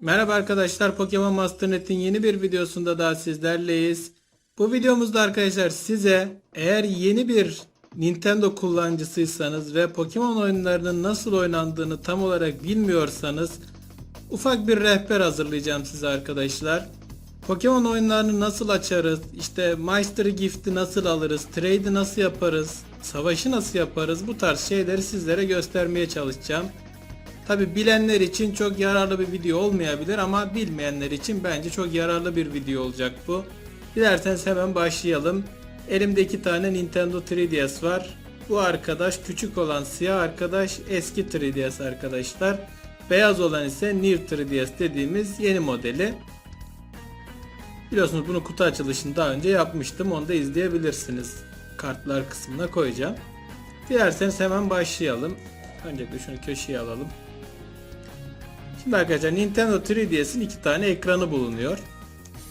Merhaba arkadaşlar Pokemon Master Net'in yeni bir videosunda daha sizlerleyiz. Bu videomuzda arkadaşlar size eğer yeni bir Nintendo kullanıcısıysanız ve Pokemon oyunlarının nasıl oynandığını tam olarak bilmiyorsanız ufak bir rehber hazırlayacağım size arkadaşlar. Pokemon oyunlarını nasıl açarız, işte Mystery Gift'i nasıl alırız, trade'i nasıl yaparız, savaşı nasıl yaparız bu tarz şeyleri sizlere göstermeye çalışacağım. Tabi bilenler için çok yararlı bir video olmayabilir ama bilmeyenler için bence çok yararlı bir video olacak bu. Dilerseniz hemen başlayalım. Elimde iki tane Nintendo 3DS var. Bu arkadaş küçük olan siyah arkadaş eski 3DS arkadaşlar. Beyaz olan ise New 3DS dediğimiz yeni modeli. Biliyorsunuz bunu kutu açılışını daha önce yapmıştım. Onu da izleyebilirsiniz. Kartlar kısmına koyacağım. Dilerseniz hemen başlayalım. Öncelikle şunu köşeye alalım. Şimdi arkadaşlar Nintendo 3DS'in iki tane ekranı bulunuyor.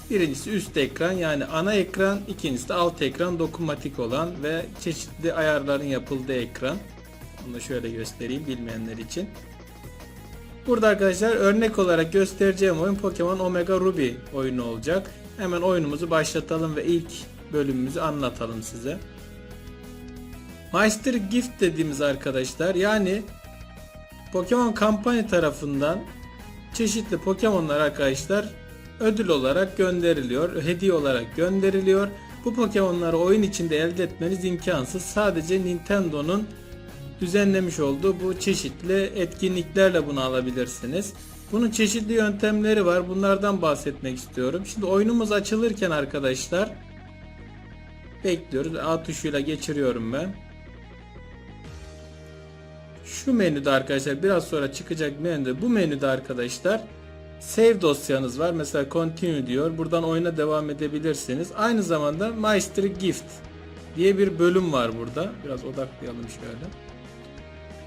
Birincisi üst ekran yani ana ekran, ikincisi de alt ekran dokunmatik olan ve çeşitli ayarların yapıldığı ekran. Onu da şöyle göstereyim bilmeyenler için. Burada arkadaşlar örnek olarak göstereceğim oyun Pokemon Omega Ruby oyunu olacak. Hemen oyunumuzu başlatalım ve ilk bölümümüzü anlatalım size. Master Gift dediğimiz arkadaşlar yani Pokemon Company tarafından çeşitli Pokemon'lar arkadaşlar ödül olarak gönderiliyor, hediye olarak gönderiliyor. Bu Pokemon'ları oyun içinde elde etmeniz imkansız. Sadece Nintendo'nun düzenlemiş olduğu bu çeşitli etkinliklerle bunu alabilirsiniz. Bunun çeşitli yöntemleri var. Bunlardan bahsetmek istiyorum. Şimdi oyunumuz açılırken arkadaşlar bekliyoruz. A tuşuyla geçiriyorum ben. Şu menüde arkadaşlar biraz sonra çıkacak menüde bu menüde arkadaşlar save dosyanız var. Mesela continue diyor. Buradan oyuna devam edebilirsiniz. Aynı zamanda Master Gift diye bir bölüm var burada. Biraz odaklayalım şöyle.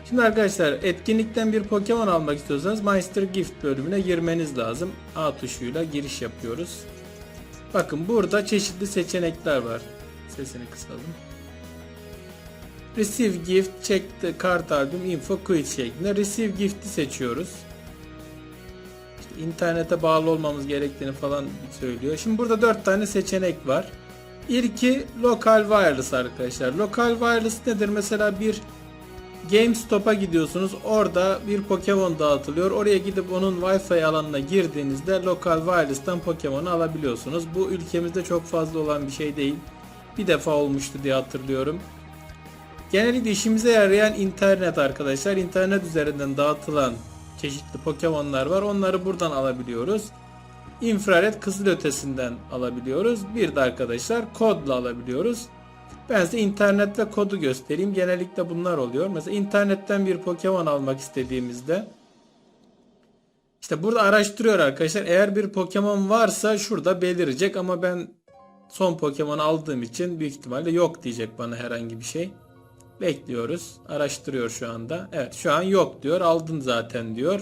Şimdi arkadaşlar etkinlikten bir Pokemon almak istiyorsanız Master Gift bölümüne girmeniz lazım. A tuşuyla giriş yapıyoruz. Bakın burada çeşitli seçenekler var. Sesini kısalım. Receive Gift, Check the Card Album, Info, Quiz şeklinde Receive Gift'i seçiyoruz. İşte internete bağlı olmamız gerektiğini falan söylüyor. Şimdi burada 4 tane seçenek var. İlki Local Wireless arkadaşlar. Local Wireless nedir? Mesela bir GameStop'a gidiyorsunuz. Orada bir Pokemon dağıtılıyor. Oraya gidip onun Wi-Fi alanına girdiğinizde Local Wireless'tan Pokemon'u alabiliyorsunuz. Bu ülkemizde çok fazla olan bir şey değil. Bir defa olmuştu diye hatırlıyorum. Genellikle işimize yarayan internet arkadaşlar. İnternet üzerinden dağıtılan çeşitli Pokemon'lar var. Onları buradan alabiliyoruz. İnfrared kızıl ötesinden alabiliyoruz. Bir de arkadaşlar kodla alabiliyoruz. Ben size internet ve kodu göstereyim. Genellikle bunlar oluyor. Mesela internetten bir Pokemon almak istediğimizde işte burada araştırıyor arkadaşlar. Eğer bir Pokemon varsa şurada belirecek ama ben son Pokemon aldığım için büyük ihtimalle yok diyecek bana herhangi bir şey. Bekliyoruz. Araştırıyor şu anda. Evet şu an yok diyor. Aldın zaten diyor.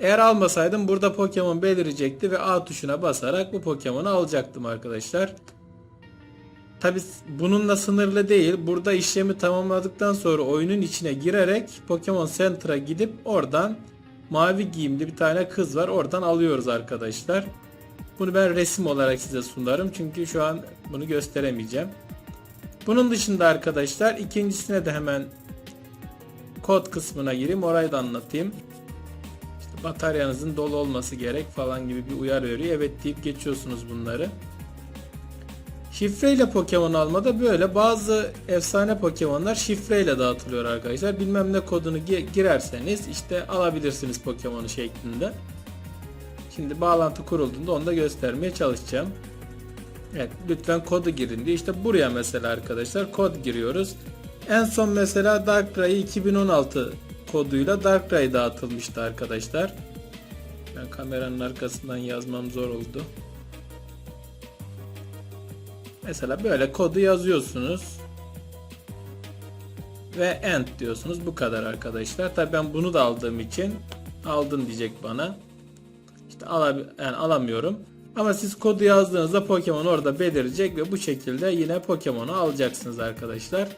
Eğer almasaydım burada Pokemon belirecekti ve A tuşuna basarak bu Pokemon'u alacaktım arkadaşlar. Tabi bununla sınırlı değil. Burada işlemi tamamladıktan sonra oyunun içine girerek Pokemon Center'a gidip oradan mavi giyimli bir tane kız var. Oradan alıyoruz arkadaşlar. Bunu ben resim olarak size sunarım. Çünkü şu an bunu gösteremeyeceğim. Bunun dışında arkadaşlar ikincisine de hemen kod kısmına gireyim. Orayı da anlatayım. İşte bataryanızın dolu olması gerek falan gibi bir uyarı veriyor. Evet deyip geçiyorsunuz bunları. Şifreyle Pokemon almada böyle bazı efsane Pokemon'lar şifreyle dağıtılıyor arkadaşlar. Bilmem ne kodunu gi- girerseniz işte alabilirsiniz Pokemon'u şeklinde. Şimdi bağlantı kurulduğunda onu da göstermeye çalışacağım. Evet lütfen kodu girin diye. İşte buraya mesela arkadaşlar kod giriyoruz. En son mesela Darkrai 2016 koduyla Darkrai dağıtılmıştı arkadaşlar. Ben kameranın arkasından yazmam zor oldu. Mesela böyle kodu yazıyorsunuz. Ve end diyorsunuz. Bu kadar arkadaşlar. Tabi ben bunu da aldığım için aldın diyecek bana. İşte alab yani alamıyorum. Ama siz kodu yazdığınızda Pokemon orada belirecek ve bu şekilde yine Pokemon'u alacaksınız arkadaşlar.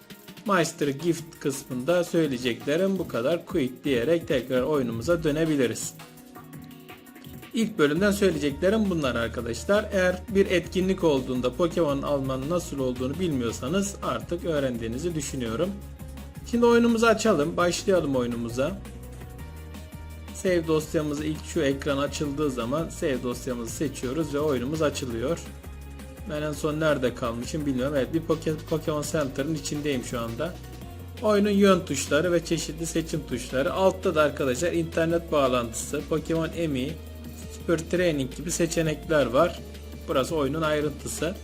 Master Gift kısmında söyleyeceklerim bu kadar. Quit diyerek tekrar oyunumuza dönebiliriz. İlk bölümden söyleyeceklerim bunlar arkadaşlar. Eğer bir etkinlik olduğunda Pokemon almanın nasıl olduğunu bilmiyorsanız artık öğrendiğinizi düşünüyorum. Şimdi oyunumuzu açalım. Başlayalım oyunumuza. Save dosyamızı ilk şu ekran açıldığı zaman save dosyamızı seçiyoruz ve oyunumuz açılıyor. Ben en son nerede kalmışım bilmiyorum. Evet bir Poke- Pokemon Center'ın içindeyim şu anda. Oyunun yön tuşları ve çeşitli seçim tuşları. Altta da arkadaşlar internet bağlantısı, Pokemon Emi, Super Training gibi seçenekler var. Burası oyunun ayrıntısı.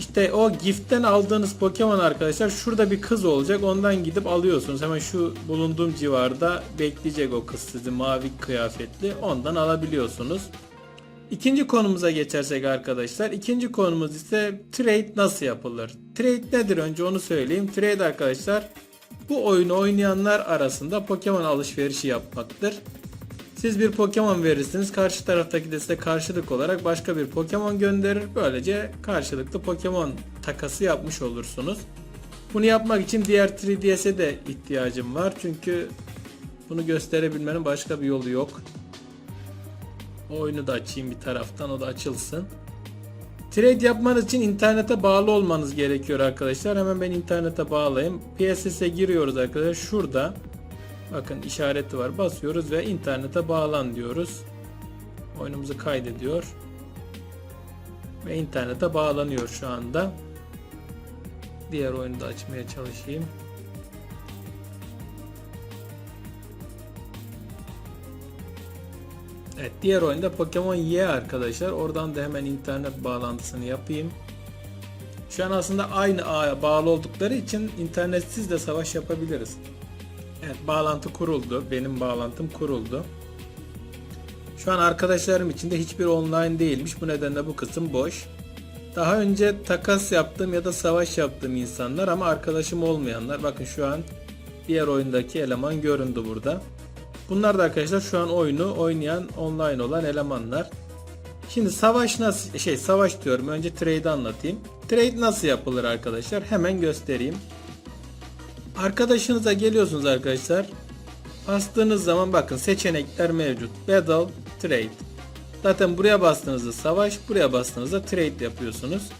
İşte o gift'ten aldığınız Pokemon arkadaşlar şurada bir kız olacak. Ondan gidip alıyorsunuz. Hemen şu bulunduğum civarda bekleyecek o kız sizi mavi kıyafetli. Ondan alabiliyorsunuz. İkinci konumuza geçersek arkadaşlar. İkinci konumuz ise trade nasıl yapılır? Trade nedir önce onu söyleyeyim. Trade arkadaşlar bu oyunu oynayanlar arasında Pokemon alışverişi yapmaktır. Siz bir Pokemon verirsiniz. Karşı taraftaki de size karşılık olarak başka bir Pokemon gönderir. Böylece karşılıklı Pokemon takası yapmış olursunuz. Bunu yapmak için diğer 3DS'e de ihtiyacım var. Çünkü bunu gösterebilmenin başka bir yolu yok. O oyunu da açayım bir taraftan o da açılsın. Trade yapmanız için internete bağlı olmanız gerekiyor arkadaşlar. Hemen ben internete bağlayayım. PSS'e giriyoruz arkadaşlar. Şurada bakın işareti var. Basıyoruz ve internete bağlan diyoruz. Oyunumuzu kaydediyor. Ve internete bağlanıyor şu anda. Diğer oyunu da açmaya çalışayım. Evet diğer oyunda Pokemon Y arkadaşlar. Oradan da hemen internet bağlantısını yapayım. Şu an aslında aynı ağya bağlı oldukları için internetsiz de savaş yapabiliriz. Evet bağlantı kuruldu. Benim bağlantım kuruldu. Şu an arkadaşlarım içinde hiçbir online değilmiş. Bu nedenle bu kısım boş. Daha önce takas yaptığım ya da savaş yaptığım insanlar ama arkadaşım olmayanlar. Bakın şu an diğer oyundaki eleman göründü burada. Bunlar da arkadaşlar şu an oyunu oynayan online olan elemanlar. Şimdi savaş nasıl şey savaş diyorum. Önce trade anlatayım. Trade nasıl yapılır arkadaşlar? Hemen göstereyim. Arkadaşınıza geliyorsunuz arkadaşlar. Bastığınız zaman bakın seçenekler mevcut. Battle, Trade. Zaten buraya bastığınızda savaş, buraya bastığınızda trade yapıyorsunuz.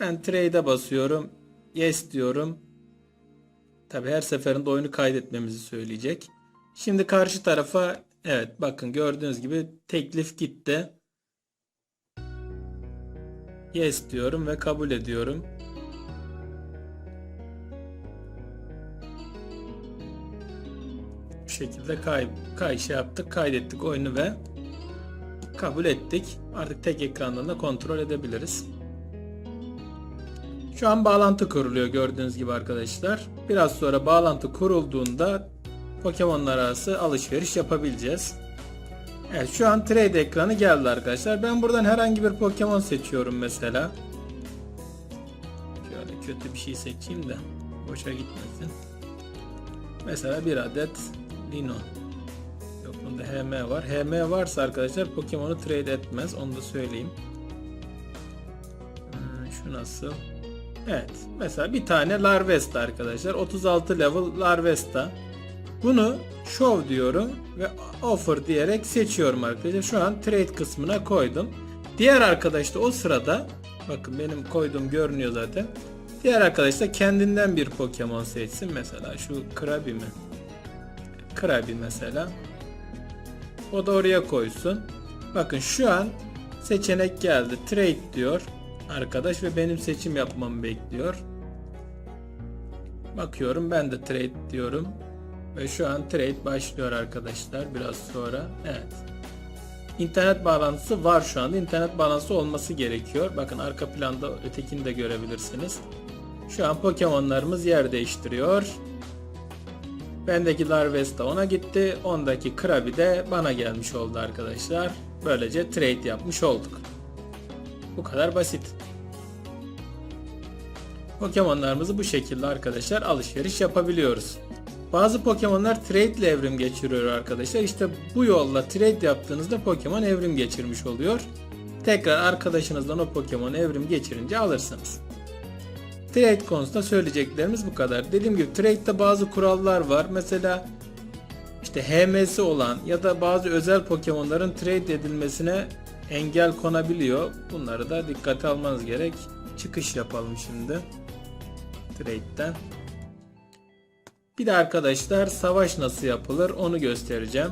Ben trade'e basıyorum. Yes diyorum. Tabi her seferinde oyunu kaydetmemizi söyleyecek. Şimdi karşı tarafa evet bakın gördüğünüz gibi teklif gitti. Yes diyorum ve kabul ediyorum. Bu şekilde kay, kay şey yaptık, kaydettik oyunu ve kabul ettik. Artık tek ekrandan da kontrol edebiliriz. Şu an bağlantı kuruluyor gördüğünüz gibi arkadaşlar. Biraz sonra bağlantı kurulduğunda Pokemon'lar arası alışveriş yapabileceğiz. Evet şu an trade ekranı geldi arkadaşlar. Ben buradan herhangi bir Pokemon seçiyorum mesela. Şöyle kötü bir şey seçeyim de boşa gitmesin. Mesela bir adet Lino. Yok bunda HM var. HM varsa arkadaşlar Pokemon'u trade etmez. Onu da söyleyeyim. Hmm, şu nasıl? Evet. Mesela bir tane Larvesta arkadaşlar. 36 level Larvesta. Bunu show diyorum ve offer diyerek seçiyorum arkadaşlar. Şu an trade kısmına koydum. Diğer arkadaş da o sırada bakın benim koyduğum görünüyor zaten. Diğer arkadaş da kendinden bir Pokemon seçsin. Mesela şu Krabi mi? Krabi mesela. O da oraya koysun. Bakın şu an seçenek geldi. Trade diyor arkadaş ve benim seçim yapmamı bekliyor. Bakıyorum ben de trade diyorum. Ve şu an trade başlıyor arkadaşlar biraz sonra. Evet. İnternet bağlantısı var şu anda. İnternet bağlantısı olması gerekiyor. Bakın arka planda ötekini de görebilirsiniz. Şu an Pokemon'larımız yer değiştiriyor. Bendeki Larvesta ona gitti. Ondaki Krabi de bana gelmiş oldu arkadaşlar. Böylece trade yapmış olduk. Bu kadar basit. Pokemon'larımızı bu şekilde arkadaşlar alışveriş yapabiliyoruz. Bazı Pokemon'lar trade ile evrim geçiriyor arkadaşlar. İşte bu yolla trade yaptığınızda Pokemon evrim geçirmiş oluyor. Tekrar arkadaşınızdan o Pokemon evrim geçirince alırsınız. Trade konusunda söyleyeceklerimiz bu kadar. Dediğim gibi trade'de bazı kurallar var. Mesela işte HM'si olan ya da bazı özel Pokemon'ların trade edilmesine engel konabiliyor. Bunları da dikkate almanız gerek. Çıkış yapalım şimdi. Trade'den. Bir de arkadaşlar savaş nasıl yapılır onu göstereceğim.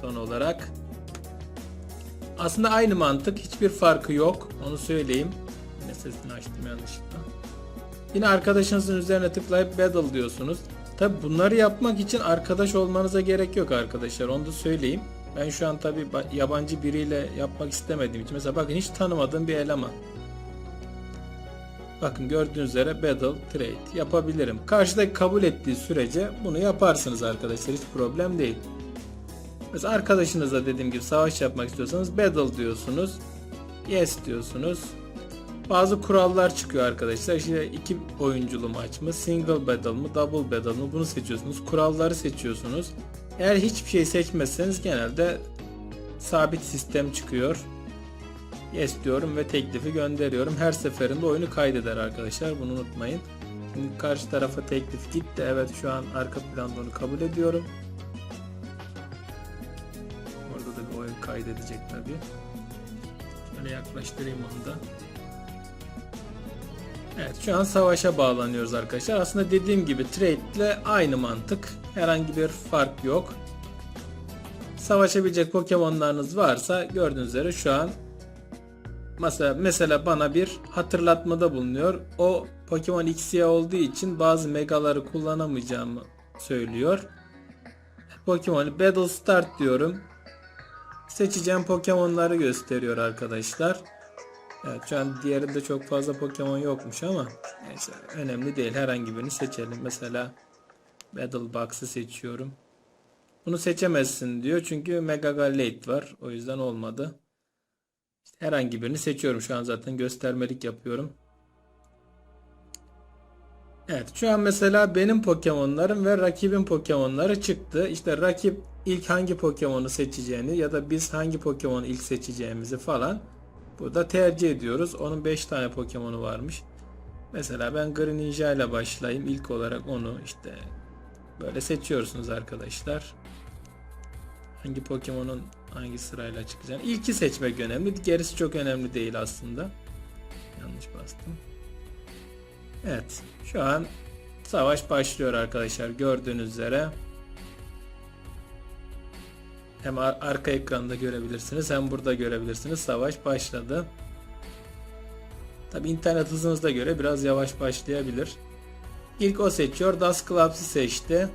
Son olarak. Aslında aynı mantık hiçbir farkı yok. Onu söyleyeyim. Yine sesini açtım yanlışlıkla. Yine arkadaşınızın üzerine tıklayıp battle diyorsunuz. Tabi bunları yapmak için arkadaş olmanıza gerek yok arkadaşlar. Onu da söyleyeyim. Ben şu an tabi yabancı biriyle yapmak istemediğim için. Mesela bakın hiç tanımadığım bir eleman. Bakın gördüğünüz üzere battle trade yapabilirim. Karşıdaki kabul ettiği sürece bunu yaparsınız arkadaşlar. Hiç problem değil. Mesela arkadaşınızla dediğim gibi savaş yapmak istiyorsanız battle diyorsunuz. Yes diyorsunuz. Bazı kurallar çıkıyor arkadaşlar. İşte iki oyunculu maç mı, single battle mı, double battle mı bunu seçiyorsunuz. Kuralları seçiyorsunuz. Eğer hiçbir şey seçmezseniz genelde sabit sistem çıkıyor. Yes diyorum ve teklifi gönderiyorum. Her seferinde oyunu kaydeder arkadaşlar. Bunu unutmayın. Şimdi karşı tarafa teklif gitti. Evet şu an arka planda onu kabul ediyorum. Orada da bir oyun kaydedecek tabi. Şöyle yaklaştırayım onu da. Evet şu an savaşa bağlanıyoruz arkadaşlar. Aslında dediğim gibi trade ile aynı mantık. Herhangi bir fark yok. Savaşabilecek Pokemon'larınız varsa gördüğünüz üzere şu an mesela mesela bana bir hatırlatmada bulunuyor. O Pokemon XY olduğu için bazı megaları kullanamayacağımı söylüyor. Pokemon'u Battle Start diyorum. Seçeceğim Pokemon'ları gösteriyor arkadaşlar. Evet şu an diğerinde çok fazla Pokemon yokmuş ama neyse önemli değil. Herhangi birini seçelim. Mesela Battle Box'ı seçiyorum. Bunu seçemezsin diyor çünkü Mega Gallade var. O yüzden olmadı. İşte herhangi birini seçiyorum. Şu an zaten göstermelik yapıyorum. Evet şu an mesela benim Pokemon'larım ve rakibin Pokemon'ları çıktı. İşte rakip ilk hangi Pokemon'u seçeceğini ya da biz hangi Pokemon'u ilk seçeceğimizi falan burada tercih ediyoruz. Onun 5 tane Pokemon'u varmış. Mesela ben Greninja ile başlayayım. İlk olarak onu işte böyle seçiyorsunuz arkadaşlar. Hangi Pokemon'un hangi sırayla çıkacağını. İlki seçmek önemli. Gerisi çok önemli değil aslında. Yanlış bastım. Evet. Şu an savaş başlıyor arkadaşlar. Gördüğünüz üzere. Hem ar- arka ekranda görebilirsiniz hem burada görebilirsiniz. Savaş başladı. Tabi internet hızınıza göre biraz yavaş başlayabilir. İlk o seçiyor. Dusclops'ı seçti.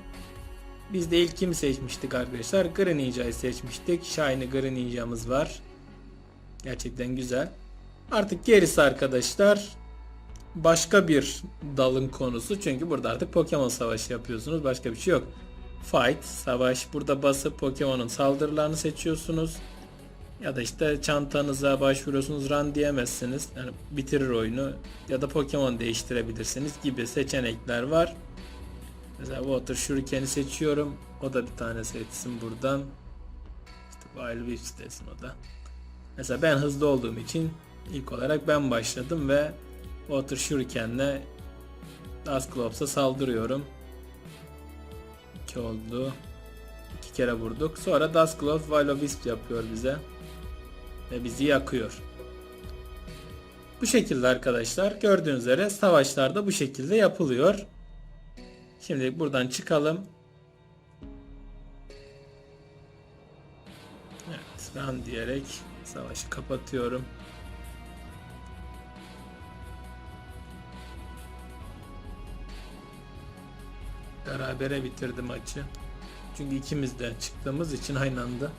Biz de ilk kimi seçmiştik arkadaşlar? Greninja'yı seçmiştik. Shiny Greninja'mız var. Gerçekten güzel. Artık gerisi arkadaşlar başka bir dalın konusu. Çünkü burada artık Pokemon savaşı yapıyorsunuz. Başka bir şey yok. Fight, savaş. Burada basıp Pokemon'un saldırılarını seçiyorsunuz. Ya da işte çantanıza başvuruyorsunuz run diyemezsiniz. Yani bitirir oyunu. Ya da Pokemon değiştirebilirsiniz gibi seçenekler var. Mesela Water Shuriken'i seçiyorum. O da bir tane seçsin buradan. İşte Wild Witch desin o da. Mesela ben hızlı olduğum için ilk olarak ben başladım ve Water Shuriken'le Dusclops'a saldırıyorum. 2 oldu. 2 kere vurduk. Sonra Dusclops Wild Wisp yapıyor bize. Ve bizi yakıyor. Bu şekilde arkadaşlar gördüğünüz üzere savaşlarda bu şekilde yapılıyor. Şimdi buradan çıkalım. Evet, run diyerek savaşı kapatıyorum. Berabere bitirdi maçı. Çünkü ikimiz de çıktığımız için aynı anda.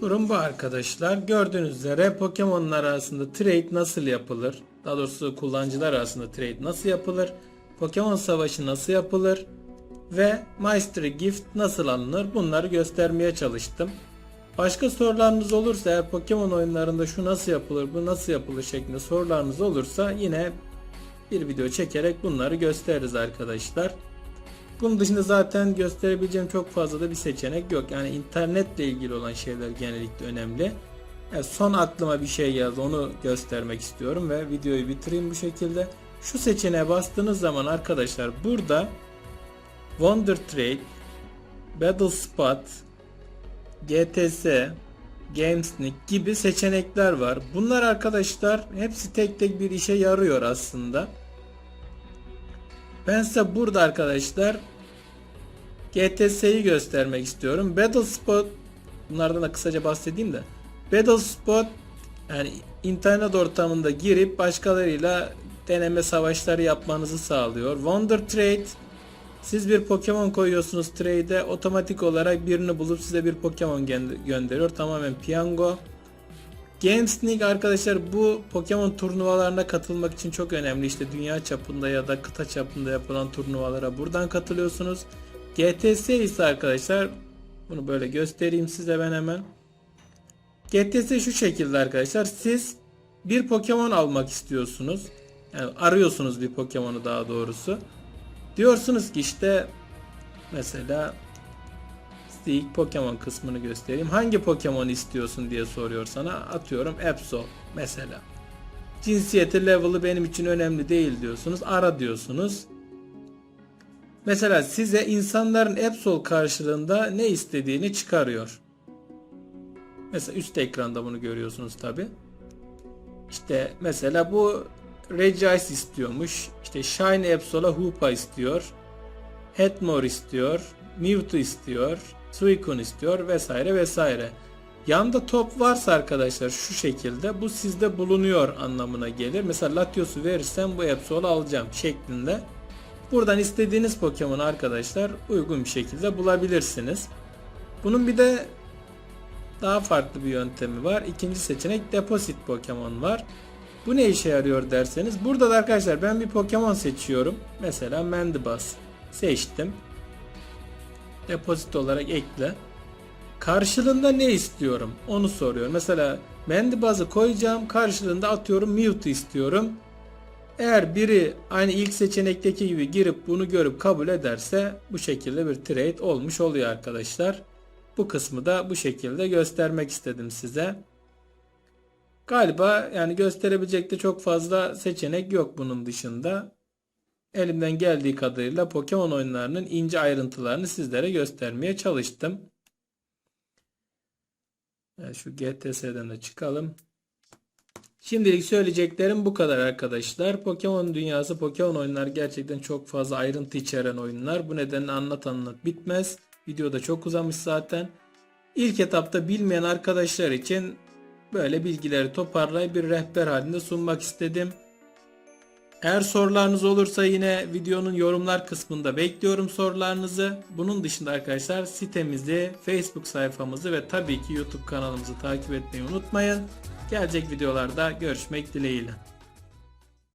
Durum bu arkadaşlar. Gördüğünüz üzere Pokemon'lar arasında trade nasıl yapılır? Daha doğrusu kullanıcılar arasında trade nasıl yapılır? Pokemon savaşı nasıl yapılır? Ve Mastery Gift nasıl alınır? Bunları göstermeye çalıştım. Başka sorularınız olursa eğer Pokemon oyunlarında şu nasıl yapılır, bu nasıl yapılır şeklinde sorularınız olursa yine bir video çekerek bunları gösteririz arkadaşlar. Bunun dışında zaten gösterebileceğim çok fazla da bir seçenek yok. Yani internetle ilgili olan şeyler genellikle önemli. Yani son aklıma bir şey geldi onu göstermek istiyorum ve videoyu bitireyim bu şekilde. Şu seçeneğe bastığınız zaman arkadaşlar burada Wonder Trade Battle Spot, GTS, Gamesnik gibi seçenekler var. Bunlar arkadaşlar hepsi tek tek bir işe yarıyor aslında. Ben size burada arkadaşlar GTS'yi göstermek istiyorum. Battle Spot bunlardan da kısaca bahsedeyim de. Battle Spot yani internet ortamında girip başkalarıyla deneme savaşları yapmanızı sağlıyor. Wonder Trade siz bir Pokemon koyuyorsunuz trade'e otomatik olarak birini bulup size bir Pokemon gö- gönderiyor. Tamamen piyango. Gamesnik arkadaşlar bu Pokemon turnuvalarına katılmak için çok önemli. İşte dünya çapında ya da kıta çapında yapılan turnuvalara buradan katılıyorsunuz. GTS ise arkadaşlar bunu böyle göstereyim size ben hemen. GTS şu şekilde arkadaşlar. Siz bir Pokemon almak istiyorsunuz. Yani arıyorsunuz bir Pokemon'u daha doğrusu. Diyorsunuz ki işte mesela size ilk Pokemon kısmını göstereyim. Hangi Pokemon istiyorsun diye soruyor sana. Atıyorum Absol mesela. Cinsiyeti level'ı benim için önemli değil diyorsunuz. Ara diyorsunuz. Mesela size insanların Absol karşılığında ne istediğini çıkarıyor. Mesela üst ekranda bunu görüyorsunuz tabi. İşte mesela bu Regice istiyormuş. İşte Shine Absol'a Hoopa istiyor. Headmore istiyor. Mewtwo istiyor. Suicune istiyor vesaire vesaire. Yanda top varsa arkadaşlar şu şekilde bu sizde bulunuyor anlamına gelir. Mesela Latios'u verirsem bu Absol'u alacağım şeklinde. Buradan istediğiniz Pokemon arkadaşlar uygun bir şekilde bulabilirsiniz. Bunun bir de daha farklı bir yöntemi var. İkinci seçenek Deposit Pokemon var. Bu ne işe yarıyor derseniz burada da arkadaşlar ben bir Pokemon seçiyorum. Mesela Mandibuzz seçtim. Depozit olarak ekle. Karşılığında ne istiyorum onu soruyor. Mesela Mandibuzz'ı koyacağım karşılığında atıyorum Mewtwo istiyorum. Eğer biri aynı ilk seçenekteki gibi girip bunu görüp kabul ederse bu şekilde bir trade olmuş oluyor arkadaşlar. Bu kısmı da bu şekilde göstermek istedim size. Galiba yani gösterebilecek de çok fazla seçenek yok bunun dışında. Elimden geldiği kadarıyla Pokemon oyunlarının ince ayrıntılarını sizlere göstermeye çalıştım. Yani şu GTS'den de çıkalım. Şimdilik söyleyeceklerim bu kadar arkadaşlar. Pokemon dünyası, Pokemon oyunlar gerçekten çok fazla ayrıntı içeren oyunlar. Bu nedenle anlat anlat bitmez. Video da çok uzamış zaten. İlk etapta bilmeyen arkadaşlar için böyle bilgileri toparlayıp bir rehber halinde sunmak istedim. Eğer sorularınız olursa yine videonun yorumlar kısmında bekliyorum sorularınızı. Bunun dışında arkadaşlar sitemizi, Facebook sayfamızı ve tabii ki YouTube kanalımızı takip etmeyi unutmayın. Gelecek videolarda görüşmek dileğiyle.